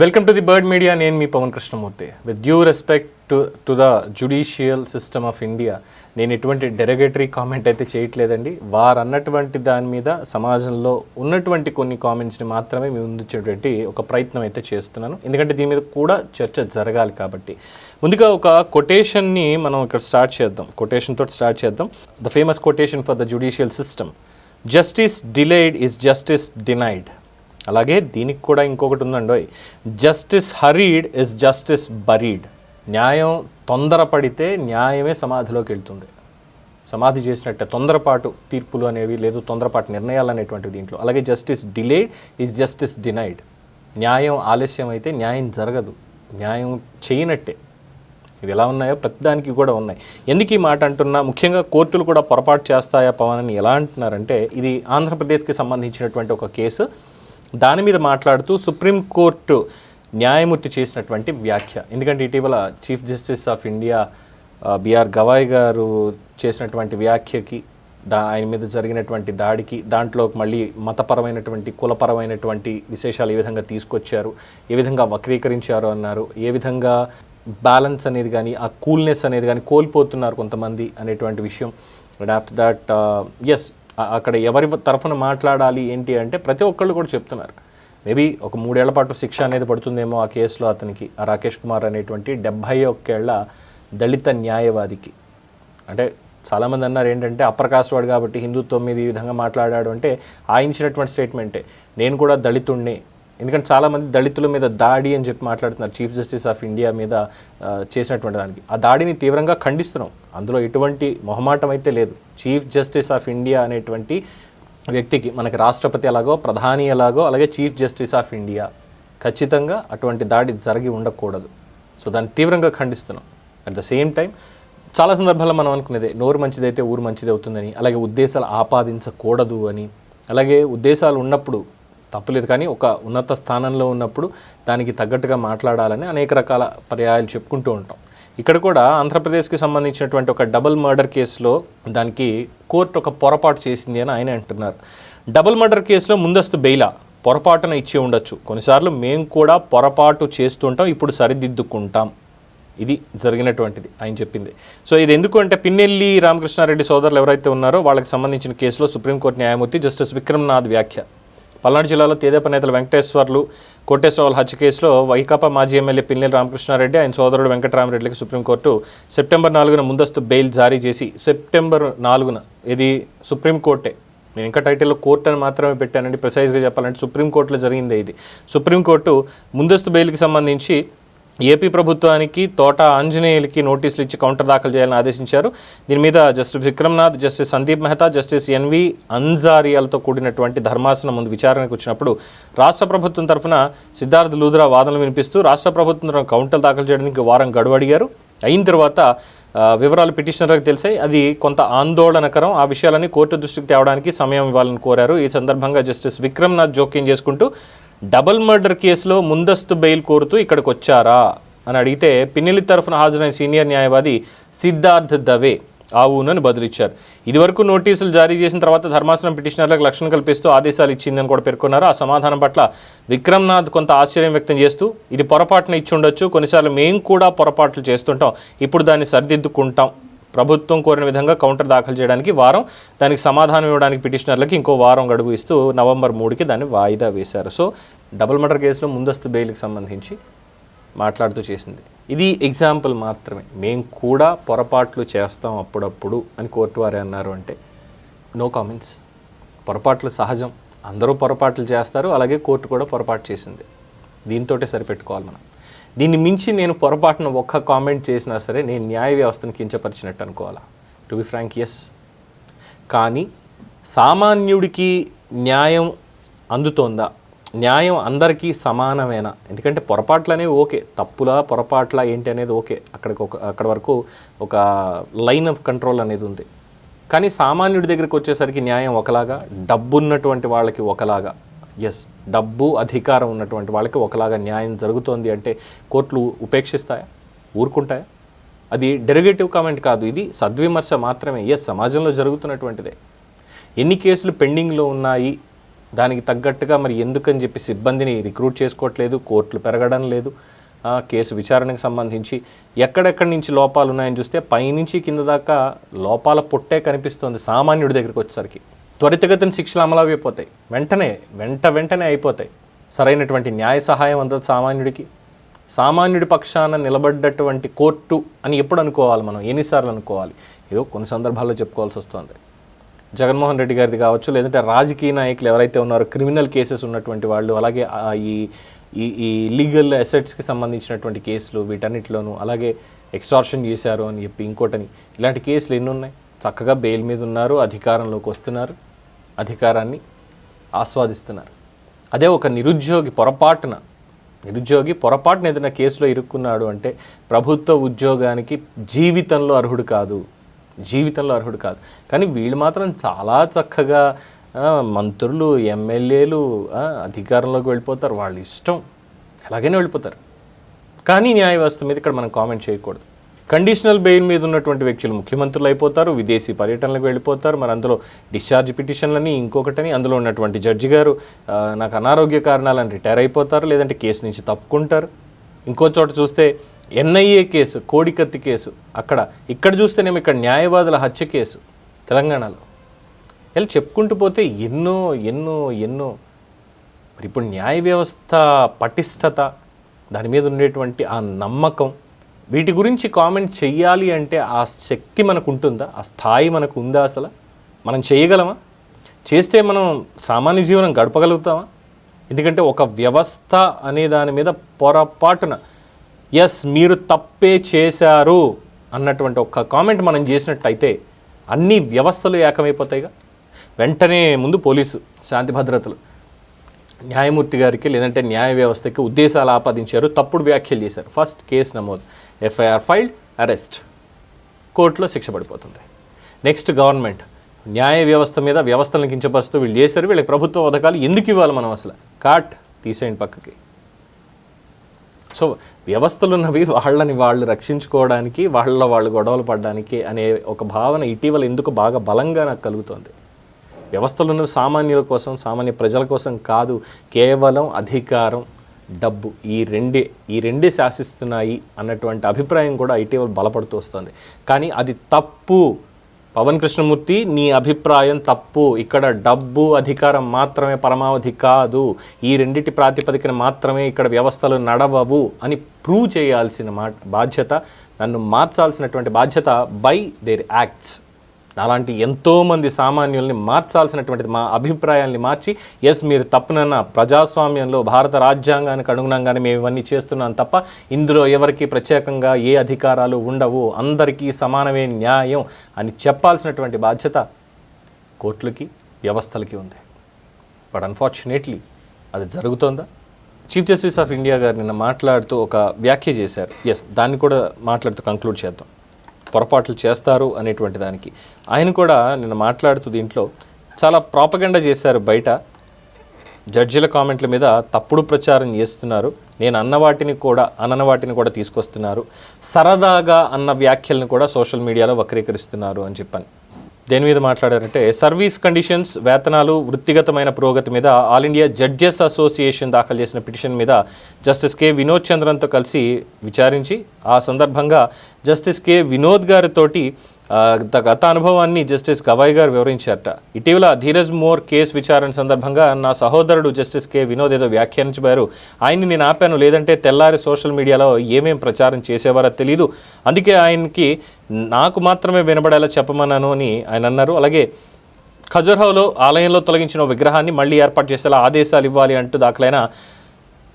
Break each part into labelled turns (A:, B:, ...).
A: Welcome to the Bird Media నేను మీ Pavan Krishnamurthy. With due respect to to the judicial system of India నేను ఎటువంటి derogatory comment అయితే చేయట్లేదండి. వారు అన్నటువంటి దాని మీద సమాజంలో ఉన్నటువంటి కొన్ని కామెంట్స్ని మాత్రమే మీ ముందుచ్చేటువంటి ఒక ప్రయత్నం అయితే చేస్తున్నాను. ఎందుకంటే దీని మీద కూడా చర్చ జరగాలి కాబట్టి. ముందుగా ఒక కొటేషన్ని మనం ఇక్కడ స్టార్ట్ చేద్దాం. కొటేషన్తో స్టార్ట్ చేద్దాం. The famous quotation for the judicial system justice delayed is justice denied అలాగే దీనికి కూడా ఇంకొకటి ఉందండి. Justice hurried is justice buried న్యాయం తొందరపడితే న్యాయమే సమాధిలోకి వెళ్తుంది. సమాధి చేసినట్టే తొందరపాటు తీర్పులు అనేవి లేదు తొందరపాటు నిర్ణయాలు అనేటువంటివి దీంట్లో. అలాగే justice delayed is justice denied న్యాయం ఆలస్యం అయితే న్యాయం జరగదు. న్యాయం చేయనట్టే. ఇవి ఎలా ఉన్నాయో ప్రతిదానికి కూడా ఉన్నాయి. ఎందుకు ఈ మాట అంటున్నా? ముఖ్యంగా కోర్టులు కూడా పొరపాటు చేస్తాయా పవన్ అని ఎలా అంటున్నారంటే ఇది ఆంధ్రప్రదేశ్కి సంబంధించినటువంటి ఒక కేసు. దాని మీద మాట్లాడుతూ సుప్రీంకోర్టు న్యాయమూర్తి చేసినటువంటి వ్యాఖ్య. ఎందుకంటే ఇటీవల chief justice of India B R Gavai గారు చేసినటువంటి వ్యాఖ్యకి దా ఆయన మీద జరిగినటువంటి దాడికి దాంట్లో మళ్ళీ మతపరమైనటువంటి కులపరమైనటువంటి విశేషాలు ఏ విధంగా తీసుకొచ్చారు ఏ విధంగా వక్రీకరించారు అన్నారు ఏ విధంగా బ్యాలెన్స్ అనేది కానీ ఆ కూల్నెస్ అనేది కానీ కోల్పోతున్నారు కొంతమంది అనేటువంటి విషయం. అండ్ ఆఫ్టర్ దట్ ఎస్ అక్కడ ఎవరి తరఫున మాట్లాడాలి ఏంటి అంటే ప్రతి ఒక్కళ్ళు కూడా చెప్తున్నారు. మేబీ ఒక మూడేళ్ళ పాటు శిక్ష అనేది పడుతుందేమో ఆ కేసులో అతనికి ఆ రాకేష్ కుమార్ అనేటువంటి డెబ్భై ఒక్కేళ్ళ దళిత న్యాయవాదికి. అంటే చాలామంది అన్నారు ఏంటంటే అప్పర్ కాస్ట్ వాడు కాబట్టి హిందుత్వం మీద ఈ విధంగా మాట్లాడాడు అంటే ఆయన ఇచ్చినటువంటి స్టేట్మెంటే. నేను కూడా దళితుణ్ణి ఎందుకంటే చాలామంది దళితుల మీద దాడి అని చెప్పి మాట్లాడుతున్నారు. చీఫ్ జస్టిస్ ఆఫ్ ఇండియా మీద చేసినటువంటి దానికి. ఆ దాడిని తీవ్రంగా ఖండిస్తున్నాం. అందులో ఎటువంటి మొహమాటం అయితే లేదు. చీఫ్ జస్టిస్ ఆఫ్ ఇండియా అనేటువంటి వ్యక్తికి మనకి రాష్ట్రపతి ఎలాగో ప్రధాని ఎలాగో అలాగే చీఫ్ జస్టిస్ ఆఫ్ ఇండియా ఖచ్చితంగా అటువంటి దాడి జరిగి ఉండకూడదు. సో దాన్ని తీవ్రంగా ఖండిస్తున్నాం. అట్ ద సేమ్ టైం చాలా సందర్భాల్లో మనం అనుకునేదే నోరు మంచిదైతే ఊరు మంచిది అవుతుందని అలాగే ఉద్దేశాలు ఆపాదించకూడదు అని. అలాగే ఉద్దేశాలు ఉన్నప్పుడు తప్పులేదు. కానీ ఒక ఉన్నత స్థానంలో ఉన్నప్పుడు దానికి తగ్గట్టుగా మాట్లాడాలని అనేక రకాల పర్యాయాలు చెప్పుకుంటూ ఉంటాం. ఇక్కడ కూడా ఆంధ్రప్రదేశ్కి సంబంధించినటువంటి ఒక డబుల్ మర్డర్ కేసులో దానికి కోర్టు ఒక పొరపాటు చేసింది అని ఆయన అంటున్నారు. డబుల్ మర్డర్ కేసులో ముందస్తు బెయిలా పొరపాటున ఇచ్చి ఉండొచ్చు. కొన్నిసార్లు మేము కూడా పొరపాటు చేస్తుంటాం ఇప్పుడు సరిదిద్దుకుంటాం. ఇది జరిగినటువంటిది ఆయన చెప్పింది. సో ఇది ఎందుకు అంటే పిన్నెల్లి రామకృష్ణారెడ్డి సోదరులు ఎవరైతే ఉన్నారో వాళ్ళకి సంబంధించిన కేసులో సుప్రీంకోర్టు న్యాయమూర్తి జస్టిస్ విక్రమ్నాథ్ వ్యాఖ్య. పల్నాడు జిల్లాలో తెదేపా నేతలు వెంకటేశ్వర్లు కోటేశ్వరరావు హత్య కేసులో వైకాపా మాజీ ఎమ్మెల్యే పిన్నెల రామకృష్ణారెడ్డి ఆయన సోదరుడు వెంకటరామరెడ్డికి సుప్రీంకోర్టు సెప్టెంబర్ నాలుగున ముందస్తు బెయిల్ జారీ చేసి సెప్టెంబర్ నాలుగున ఇది సుప్రీంకోర్టే. నేను ఇంకా టైటిల్లో కోర్టు అని మాత్రమే పెట్టానండి ప్రిసైజ్గా చెప్పాలంటే సుప్రీంకోర్టులో జరిగిందే ఇది. సుప్రీంకోర్టు ముందస్తు బెయిల్కి సంబంధించి ఏపీ ప్రభుత్వానికి తోట ఆంజనేయులకి నోటీసులు ఇచ్చి కౌంటర్ దాఖలు చేయాలని ఆదేశించారు. దీని మీద justice Vikram Nath justice Sandeep Mehta justice N V అన్జారియాలతో కూడినటువంటి ధర్మాసనం ముందు విచారణకు వచ్చినప్పుడు రాష్ట్ర ప్రభుత్వం తరఫున సిద్ధార్థ్ లూద్రా వాదనలు వినిపిస్తూ రాష్ట్ర ప్రభుత్వం తరఫున కౌంటర్ దాఖలు చేయడానికి వారం గడువు అడిగారు. అయిన తర్వాత వివరాలు పిటిషనర్కి తెలిసాయి. అది కొంత ఆందోళనకరం. ఆ విషయాలని కోర్టు దృష్టికి తేవడానికి సమయం ఇవ్వాలని కోరారు. ఈ సందర్భంగా జస్టిస్ విక్రమ్నాథ్ జోక్యం చేసుకుంటూ డబుల్ మర్డర్ కేసులో ముందస్తు బెయిల్ కోరుతూ ఇక్కడికి వచ్చారా అని అడిగితే పిన్నెల్లి తరఫున హాజరైన సీనియర్ న్యాయవాది సిద్ధార్థ్ దవే ఆవునని బదులిచ్చారు. ఇదివరకు నోటీసులు జారీ చేసిన తర్వాత ధర్మాసనం పిటిషనర్లకు రక్షణ కల్పిస్తూ ఆదేశాలు ఇచ్చిందని కూడా పేర్కొన్నారు. ఆ సమాధానం పట్ల విక్రమ్నాథ్ కొంత ఆశ్చర్యం వ్యక్తం చేస్తూ ఇది పొరపాటున ఇచ్చి ఉండొచ్చు కొన్నిసార్లు మేము కూడా పొరపాట్లు చేస్తుంటాం ఇప్పుడు దాన్ని సరిదిద్దుకుంటాం ప్రభుత్వం కోరిన విధంగా కౌంటర్ దాఖలు చేయడానికి వారం దానికి సమాధానం ఇవ్వడానికి పిటిషనర్లకి ఇంకో వారం గడువు ఇస్తూ నవంబర్ మూడుకి దాన్ని వాయిదా వేశారు. సో డబుల్ మర్డర్ కేసులో ముందస్తు బెయిల్కి సంబంధించి మాట్లాడుతూ చేసింది. ఇది ఎగ్జాంపుల్ మాత్రమే. మేము కూడా పొరపాట్లు చేస్తాం అప్పుడప్పుడు అని కోర్టు వారే అన్నారు అంటే నో కామెంట్స్. పొరపాట్లు సహజం. అందరూ పొరపాట్లు చేస్తారు. అలాగే కోర్టు కూడా పొరపాటు చేసింది. దీంతోటే సరిపెట్టుకోవాలి మనం. దీన్ని మించి నేను పొరపాటున ఒక్క కామెంట్ చేసినా సరే నేను న్యాయ వ్యవస్థను కించపరిచినట్టు అనుకోవాలా? టు బి ఫ్రాంక్ ఎస్ కానీ సామాన్యుడికి న్యాయం అందుతోందా? న్యాయం అందరికీ సమానమేనా? ఎందుకంటే పొరపాట్లు అనేవి ఓకే. తప్పులా పొరపాట్ల ఏంటి అనేది ఓకే. అక్కడికి ఒక అక్కడ వరకు ఒక లైన్ ఆఫ్ కంట్రోల్ అనేది ఉంది. కానీ సామాన్యుడి దగ్గరికి వచ్చేసరికి న్యాయం ఒకలాగా డబ్బున్నటువంటి వాళ్ళకి ఒకలాగా. ఎస్ డబ్బు అధికారం ఉన్నటువంటి వాళ్ళకి ఒకలాగా న్యాయం జరుగుతోంది అంటే కోర్టులు ఉపేక్షిస్తాయా? ఊరుకుంటాయా? అది డెరిగేటివ్ కామెంట్ కాదు ఇది సద్విమర్శ మాత్రమే. ఎస్ సమాజంలో జరుగుతున్నటువంటిదే. ఎన్ని కేసులు పెండింగ్లో ఉన్నాయి? దానికి తగ్గట్టుగా మరి ఎందుకని చెప్పి సిబ్బందిని రిక్రూట్ చేసుకోవట్లేదు కోర్టులు పెరగడం లేదు. కేసు విచారణకు సంబంధించి ఎక్కడెక్కడి నుంచి లోపాలు ఉన్నాయని చూస్తే పైనుంచి కింద దాకా లోపాల పొట్టే కనిపిస్తుంది సామాన్యుడి దగ్గరికి వచ్చేసరికి. త్వరితగతిన శిక్షలు అమలు అయిపోతాయి వెంటనే వెంట వెంటనే అయిపోతాయి. సరైనటువంటి న్యాయ సహాయం అందదు సామాన్యుడికి. సామాన్యుడి పక్షాన నిలబడ్డటువంటి కోర్టు అని ఎప్పుడు అనుకోవాలి మనం? ఎన్నిసార్లు అనుకోవాలి? ఏదో కొన్ని సందర్భాల్లో చెప్పుకోవాల్సి వస్తుంది. జగన్మోహన్ రెడ్డి గారిది కావచ్చు లేదంటే రాజకీయ నాయకులు ఎవరైతే ఉన్నారో క్రిమినల్ కేసెస్ ఉన్నటువంటి వాళ్ళు అలాగే ఈ ఈ ఈ లీగల్ అసెట్స్కి సంబంధించినటువంటి కేసులు వీటన్నిటిలోనూ అలాగే ఎక్స్టార్షన్ చేశారు అని చెప్పి ఇంకోటని. ఇలాంటి కేసులు ఎన్ని ఉన్నాయి చక్కగా బెయిల్ మీద ఉన్నారు అధికారంలోకి వస్తున్నారు. అధికారాన్ని ఆస్వాదిస్తున్నారు. అదే ఒక నిరుద్యోగి పొరపాటున నిరుద్యోగి పొరపాటున ఏదైనా కేసులో ఇరుక్కున్నాడు అంటే ప్రభుత్వ ఉద్యోగానికి జీవితంలో అర్హుడు కాదు. జీవితంలో అర్హుడు కాదు. కానీ వీళ్ళు మాత్రం చాలా చక్కగా మంత్రులు ఎమ్మెల్యేలు అధికారంలోకి వెళ్ళిపోతారు. వాళ్ళ ఇష్టం. అలాగనే వెళ్ళిపోతారు. కానీ న్యాయ వ్యవస్థ మీద ఇక్కడ మనం కామెంట్ చేయకూడదు. కండిషనల్ బెయిల్ మీద ఉన్నటువంటి వ్యక్తులు ముఖ్యమంత్రులు అయిపోతారు విదేశీ పర్యటనలకు వెళ్ళిపోతారు. మరి అందులో డిశ్చార్జ్ పిటిషన్లని ఇంకొకటని అందులో ఉన్నటువంటి జడ్జి గారు నాకు అనారోగ్య కారణాలని రిటైర్ అయిపోతారు లేదంటే కేసు నుంచి తప్పుకుంటారు. ఇంకో చోట చూస్తే ఎన్ఐఏ కేసు కోడికత్తి కేసు అక్కడ ఇక్కడ చూస్తేనేమో ఇక్కడ న్యాయవాదుల హత్య కేసు తెలంగాణలో. ఇలా చెప్పుకుంటూ పోతే ఎన్నో ఎన్నో ఎన్నో. మరి ఇప్పుడు న్యాయ వ్యవస్థ పటిష్టత దాని మీద ఉండేటువంటి ఆ నమ్మకం వీటి గురించి కామెంట్ చెయ్యాలి అంటే ఆ శక్తి మనకు ఉంటుందా ఆ స్థాయి మనకు ఉందా అసలు? మనం చేయగలమా? చేస్తే మనం సామాన్య జీవనం గడపగలుగుతామా? ఎందుకంటే ఒక వ్యవస్థ అనే దాని మీద పొరపాటున ఎస్ మీరు తప్పే చేశారు అన్నటువంటి ఒక కామెంట్ మనం చేసినట్టయితే అన్ని వ్యవస్థలు ఏకమైపోతాయిగా. వెంటనే ముందు పోలీసు శాంతి భద్రతలు. న్యాయమూర్తి గారికి లేదంటే న్యాయ వ్యవస్థకి ఉద్దేశాలు ఆపాదించారు తప్పుడు వ్యాఖ్యలు చేశారు. ఫస్ట్ కేసు నమోదు. FIR filed arrest. కోర్టులో శిక్ష పడిపోతుంది. Next government. న్యాయ వ్యవస్థ మీద వ్యవస్థలను కించపరుస్తూ వీళ్ళు చేశారు. వీళ్ళకి ప్రభుత్వ పథకాలు ఎందుకు ఇవ్వాలి మనం అసలు? కాట్ తీసేయండి పక్కకి. సో వ్యవస్థలు ఉన్నవి వాళ్ళని వాళ్ళు రక్షించుకోవడానికి వాళ్ళ వాళ్ళు గొడవలు పడడానికి అనే ఒక భావన ఇటీవల ఎందుకు బాగా బలంగా నాకు కలుగుతోంది. వ్యవస్థలను సామాన్యుల కోసం సామాన్య ప్రజల కోసం కాదు కేవలం అధికారం డబ్బు ఈ రెండే ఈ రెండే శాసిస్తున్నాయి అన్నటువంటి అభిప్రాయం కూడా ఇటీవల బలపడుతూ వస్తుంది. కానీ అది తప్పు. పవన్ కృష్ణమూర్తి నీ అభిప్రాయం తప్పు. ఇక్కడ డబ్బు అధికారం మాత్రమే పరమావధి కాదు. ఈ రెండిటి ప్రాతిపదికన మాత్రమే ఇక్కడ వ్యవస్థలు నడవవు అని ప్రూవ్ చేయాల్సిన మా బాధ్యత నన్ను మార్చాల్సినటువంటి బాధ్యత బై దేర్ యాక్ట్స్ అలాంటి ఎంతోమంది సామాన్యుల్ని మార్చాల్సినటువంటిది మా అభిప్రాయాల్ని మార్చి ఎస్ మీరు తప్పునన్న ప్రజాస్వామ్యంలో భారత రాజ్యాంగానికి అనుగుణంగానే మేము ఇవన్నీ చేస్తున్నాం తప్ప ఇందులో ఎవరికి ప్రత్యేకంగా ఏ అధికారాలు ఉండవు. అందరికీ సమానమే న్యాయం అని చెప్పాల్సినటువంటి బాధ్యత కోర్టులకి వ్యవస్థలకి ఉంది. బట్ అన్ఫార్చునేట్లీ అది జరుగుతోందా? చీఫ్ జస్టిస్ ఆఫ్ ఇండియా గారు నిన్న మాట్లాడుతూ ఒక వ్యాఖ్య చేశారు. ఎస్ దాన్ని కూడా మాట్లాడుతూ కంక్లూడ్ చేద్దాం. పొరపాట్లు చేస్తారు అనేటువంటి దానికి. ఆయన కూడా నిన్న మాట్లాడుతూ దీంట్లో చాలా ప్రాపగండా చేశారు బయట. జడ్జిల కామెంట్ల మీద తప్పుడు ప్రచారం చేస్తున్నారు. నేను అన్న వాటిని కూడా అనన వాటిని కూడా తీసుకొస్తున్నారు. సరదాగా అన్న వ్యాఖ్యలను కూడా సోషల్ మీడియాలో వక్రీకరిస్తున్నారు అని చెప్పాను. దేని మీద మాట్లాడారంటే సర్వీస్ కండిషన్స్ వేతనాలు వృత్తిగతమైన పురోగతి మీద ఆల్ ఇండియా జడ్జెస్ అసోసియేషన్ దాఖలు చేసిన పిటిషన్ మీద జస్టిస్ కె. వినోద్ చంద్రన్తో కలిసి విచారించి ఆ సందర్భంగా జస్టిస్ కె. వినోద్ గారితోటి గత అనుభవాన్ని జస్టిస్ గవాయ్ గారు వివరించారట. ఇటీవల ధీరజ్ మోర్ కేసు విచారణ సందర్భంగా నా సహోదరుడు జస్టిస్ కె. వినోద్ ఏదో వ్యాఖ్యానించారు ఆయన్ని నేను ఆపాను లేదంటే తెల్లారి సోషల్ మీడియాలో ఏమేం ప్రచారం చేసేవారో తెలియదు అందుకే ఆయనకి నాకు మాత్రమే వినబడేలా చెప్పమన్నాను అని ఆయన అన్నారు. అలాగే ఖజుర్హోలో ఆలయంలో తొలగించిన విగ్రహాన్ని మళ్ళీ ఏర్పాటు చేసేలా ఆదేశాలు ఇవ్వాలి అంటూ దాఖలైన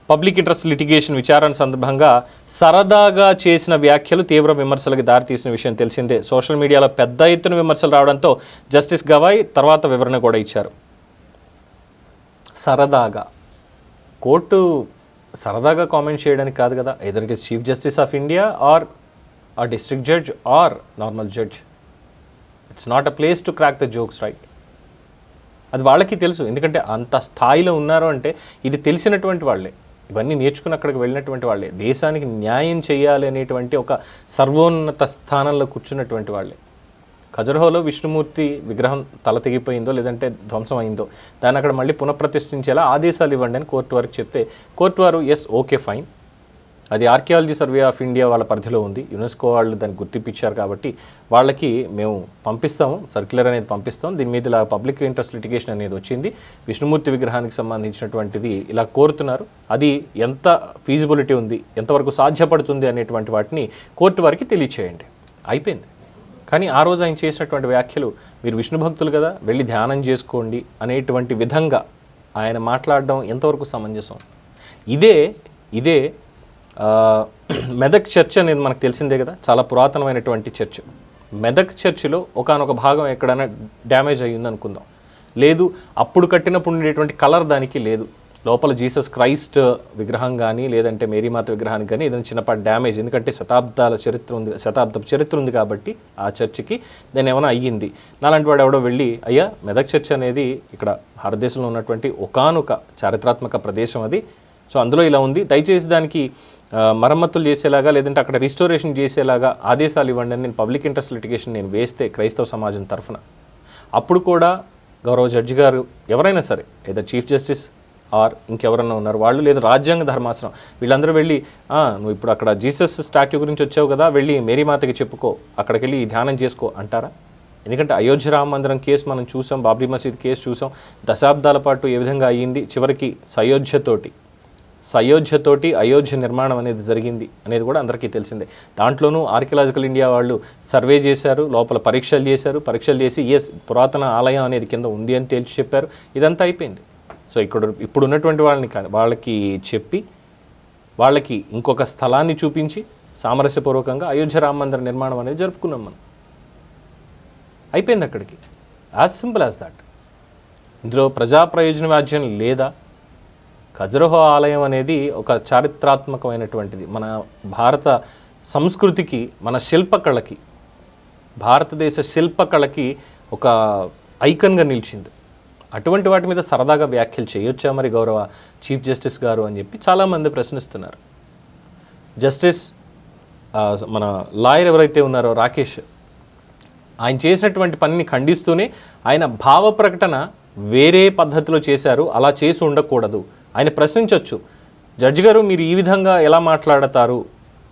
A: పబ్లిక్ ఇంట్రెస్ట్ లిటిగేషన్ విచారణ సందర్భంగా సరదాగా చేసిన వ్యాఖ్యలు తీవ్ర విమర్శలకు దారితీసిన విషయం తెలిసిందే. సోషల్ మీడియాలో పెద్ద ఎత్తున విమర్శలు రావడంతో జస్టిస్ గవాయ్ తర్వాత వివరణ కూడా ఇచ్చారు. సరదాగా. కోర్టు సరదాగా కామెంట్ చేయడానికి కాదు కదా? Either it is chief justice of India or a district judge or normal judge it's not a place to crack the jokes right అది వాళ్ళకి తెలుసు. ఎందుకంటే అంత స్థాయిలో ఉన్నారు అంటే ఇది తెలిసినటువంటి వాళ్ళే. ఇవన్నీ నేర్చుకుని అక్కడికి వెళ్ళినటువంటి వాళ్ళే. దేశానికి న్యాయం చేయాలి అనేటువంటి ఒక సర్వోన్నత స్థానంలో కూర్చున్నటువంటి వాళ్ళే. ఖజర్హోలో విష్ణుమూర్తి విగ్రహం తల తెగిపోయిందో లేదంటే ధ్వంసం అయిందో దాన్ని అక్కడ మళ్ళీ పునఃప్రతిష్ఠించేలా ఆదేశాలు ఇవ్వండి అని కోర్టు వారికి చెప్తే కోర్టు వారు ఎస్ ఓకే ఫైన్ అది ఆర్కియాలజీ సర్వే ఆఫ్ ఇండియా వాళ్ళ పరిధిలో ఉంది. యునెస్కో వాళ్ళు దాన్ని గుర్తింపించారు కాబట్టి వాళ్ళకి మేము పంపిస్తాము. సర్క్యులర్ అనేది పంపిస్తాం. దీని మీద ఇలా పబ్లిక్ ఇంట్రెస్ట్ లిటిగేషన్ అనేది వచ్చింది. విష్ణుమూర్తి విగ్రహానికి సంబంధించినటువంటిది ఇలా కోరుతున్నారు. అది ఎంత ఫీజిబిలిటీ ఉంది? ఎంతవరకు సాధ్యపడుతుంది అనేటువంటి వాటిని కోర్టు వారికి తెలియచేయండి. అయిపోయింది. కానీ ఆ రోజు ఆయన చేసినటువంటి వ్యాఖ్యలు మీరు విష్ణు భక్తులు కదా వెళ్ళి ధ్యానం చేసుకోండి అనేటువంటి విధంగా ఆయన మాట్లాడడం ఎంతవరకు సమంజసం? ఇదే ఇదే మెదక్ చర్చ్ అనేది మనకు తెలిసిందే కదా చాలా పురాతనమైనటువంటి చర్చ్. మెదక్ చర్చిలో ఒకానొక భాగం ఎక్కడైనా డ్యామేజ్ అయ్యింది అనుకుందాం. లేదు అప్పుడు కట్టినప్పుడు ఉండేటువంటి కలర్ దానికి లేదు. లోపల జీసస్ క్రైస్ట్ విగ్రహం కానీ లేదంటే మేరీమాత విగ్రహానికి కానీ ఏదైనా చిన్నపాటి డ్యామేజ్. ఎందుకంటే శతాబ్దాల చరిత్ర ఉంది శతాబ్దపు చరిత్ర ఉంది కాబట్టి ఆ చర్చికి దాని ఏమైనా అయ్యింది. నాలాంటి వాడు ఎవడో వెళ్ళి అయ్యా మెదక్ చర్చ్ అనేది ఇక్కడ భారతదేశంలో ఉన్నటువంటి ఒకానొక చారిత్రాత్మక ప్రదేశం అది. సో అందులో ఇలా ఉంది. దయచేసి దానికి మరమ్మతులు చేసేలాగా లేదంటే అక్కడ రిస్టోరేషన్ చేసేలాగా ఆదేశాలు ఇవ్వండి అని నేను పబ్లిక్ ఇంట్రెస్ట్ లిటిగేషన్ నేను వేస్తే క్రైస్తవ సమాజం తరఫున. అప్పుడు కూడా గౌరవ జడ్జి గారు ఎవరైనా సరే ఏదో చీఫ్ జస్టిస్ ఆర్ ఇంకెవరన్నా ఉన్నారు వాళ్ళు లేదా రాజ్యాంగ ధర్మాసనం వీళ్ళందరూ వెళ్ళి నువ్వు ఇప్పుడు అక్కడ జీసస్ స్టాట్యూ గురించి వచ్చావు కదా వెళ్ళి మేరీమాతకి చెప్పుకో అక్కడికి వెళ్ళి ధ్యానం చేసుకో అంటారా? ఎందుకంటే అయోధ్య రామ మందిరం కేసు మనం చూసాం బాబ్రీ మసీద్ కేసు చూసాం దశాబ్దాల పాటు ఏ విధంగా అయ్యింది చివరికి సయోధ్యతోటి సయోధ్యతోటి అయోధ్య నిర్మాణం అనేది జరిగింది అనేది కూడా అందరికీ తెలిసిందే. దాంట్లోనూ ఆర్కియలాజికల్ ఇండియా వాళ్ళు సర్వే చేశారు లోపల పరీక్షలు చేశారు. పరీక్షలు చేసి ఎస్ పురాతన ఆలయం అనేది కింద ఉంది అని తేల్చి చెప్పారు. ఇదంతా అయిపోయింది. సో ఇక్కడ ఇప్పుడు ఉన్నటువంటి వాళ్ళని వాళ్ళకి చెప్పి వాళ్ళకి ఇంకొక స్థలాన్ని చూపించి సామరస్యపూర్వకంగా అయోధ్య రామ మందిర నిర్మాణం అనేది జరుపుకున్నాం మనం. అయిపోయింది అక్కడికి. యాజ్ సింపుల్ యాజ్ దాట్ ఇందులో ప్రజా ప్రయోజన వ్యాజ్యం లేదా ఖజురహో ఆలయం అనేది ఒక చారిత్రాత్మకమైనటువంటిది. మన భారత సంస్కృతికి మన శిల్పకళకి భారతదేశ శిల్పకళకి ఒక ఐకన్గా నిలిచింది. అటువంటి వాటి మీద సరదాగా వ్యాఖ్యలు చేయొచ్చా మరి గౌరవ చీఫ్ జస్టిస్ గారు అని చెప్పి చాలామంది ప్రశ్నిస్తున్నారు. జస్టిస్ మన లాయర్ ఎవరైతే ఉన్నారో రాకేష్ ఆయన చేసినటువంటి పనిని ఖండిస్తూనే ఆయన భావ ప్రకటన వేరే పద్ధతిలో చేశారు. అలా చేసి ఉండకూడదు. ఆయన ప్రశ్నించవచ్చు జడ్జి గారు మీరు ఈ విధంగా ఎలా మాట్లాడతారు?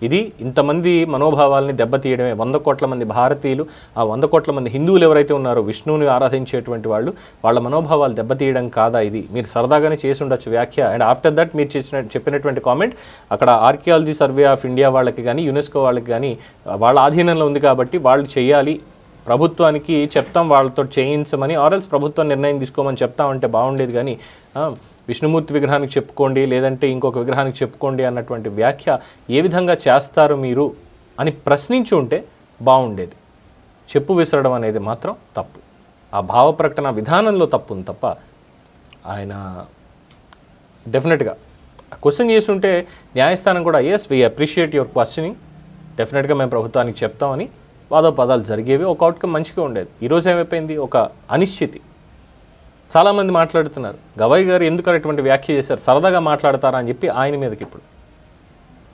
A: ఇది ఇంతమంది మనోభావాల్ని దెబ్బతీయడమే. వంద కోట్ల మంది భారతీయులు ఆ వంద కోట్ల మంది హిందువులు ఎవరైతే ఉన్నారో విష్ణువుని ఆరాధించేటువంటి వాళ్ళు వాళ్ళ మనోభావాలు దెబ్బతీయడం కాదా ఇది? మీరు సరదాగానే చేసి ఉండొచ్చు వ్యాఖ్య. అండ్ ఆఫ్టర్ దట్ మీరు చేసిన చెప్పినటువంటి కామెంట్ అక్కడ ఆర్కియాలజీ సర్వే ఆఫ్ ఇండియా వాళ్ళకి కానీ యునెస్కో వాళ్ళకి కానీ వాళ్ళ ఆధీనంలో ఉంది కాబట్టి వాళ్ళు చేయాలి. ప్రభుత్వానికి చెప్తాం వాళ్ళతో చేయించమని ఆర్ఎల్స్ ప్రభుత్వం నిర్ణయం తీసుకోమని చెప్తామంటే బాగుండేది కానీ విష్ణుమూర్తి విగ్రహానికి చెప్పుకోండి లేదంటే ఇంకొక విగ్రహానికి చెప్పుకోండి అన్నటువంటి వ్యాఖ్య ఏ విధంగా చేస్తారు మీరు అని ప్రశ్నించి ఉంటే బాగుండేది. చెప్పు విసరడం అనేది మాత్రం తప్పు. ఆ భావ ప్రకటన విధానంలో తప్పు ఉంది తప్ప ఆయన డెఫినెట్గా క్వశ్చన్ చేసి ఉంటే న్యాయస్థానం కూడా yes we appreciate your questioning డెఫినెట్గా మేము ప్రభుత్వానికి చెప్తామని వాదోపదాలు జరిగేవి ఒక అవుట్కమ్ మంచిగా ఉండేది. ఈరోజు ఏమైపోయింది? ఒక అనిశ్చితి. చాలామంది మాట్లాడుతున్నారు. గవాయి గారు ఎందుకు అటువంటి వ్యాఖ్య చేశారు? సరదాగా మాట్లాడతారా అని చెప్పి ఆయన మీదకి ఇప్పుడు.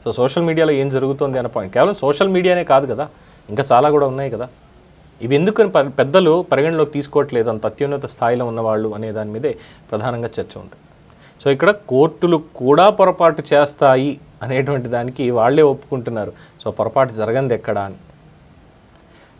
A: సో సోషల్ మీడియాలో ఏం జరుగుతుంది అన్న పాయింట్ కేవలం సోషల్ మీడియానే కాదు కదా? ఇంకా చాలా కూడా ఉన్నాయి కదా? ఇవి ఎందుకని ప- పెద్దలు పరిగణలోకి తీసుకోవట్లేదు? అంత అత్యున్నత స్థాయిలో ఉన్నవాళ్ళు అనే దాని మీదే ప్రధానంగా చర్చ ఉంటుంది సో ఇక్కడ కోర్టులు కూడా పొరపాటు చేస్తాయి అనేటువంటి దానికి వాళ్ళే ఒప్పుకుంటున్నారు. సో పొరపాటు జరగంది ఎక్కడా అని.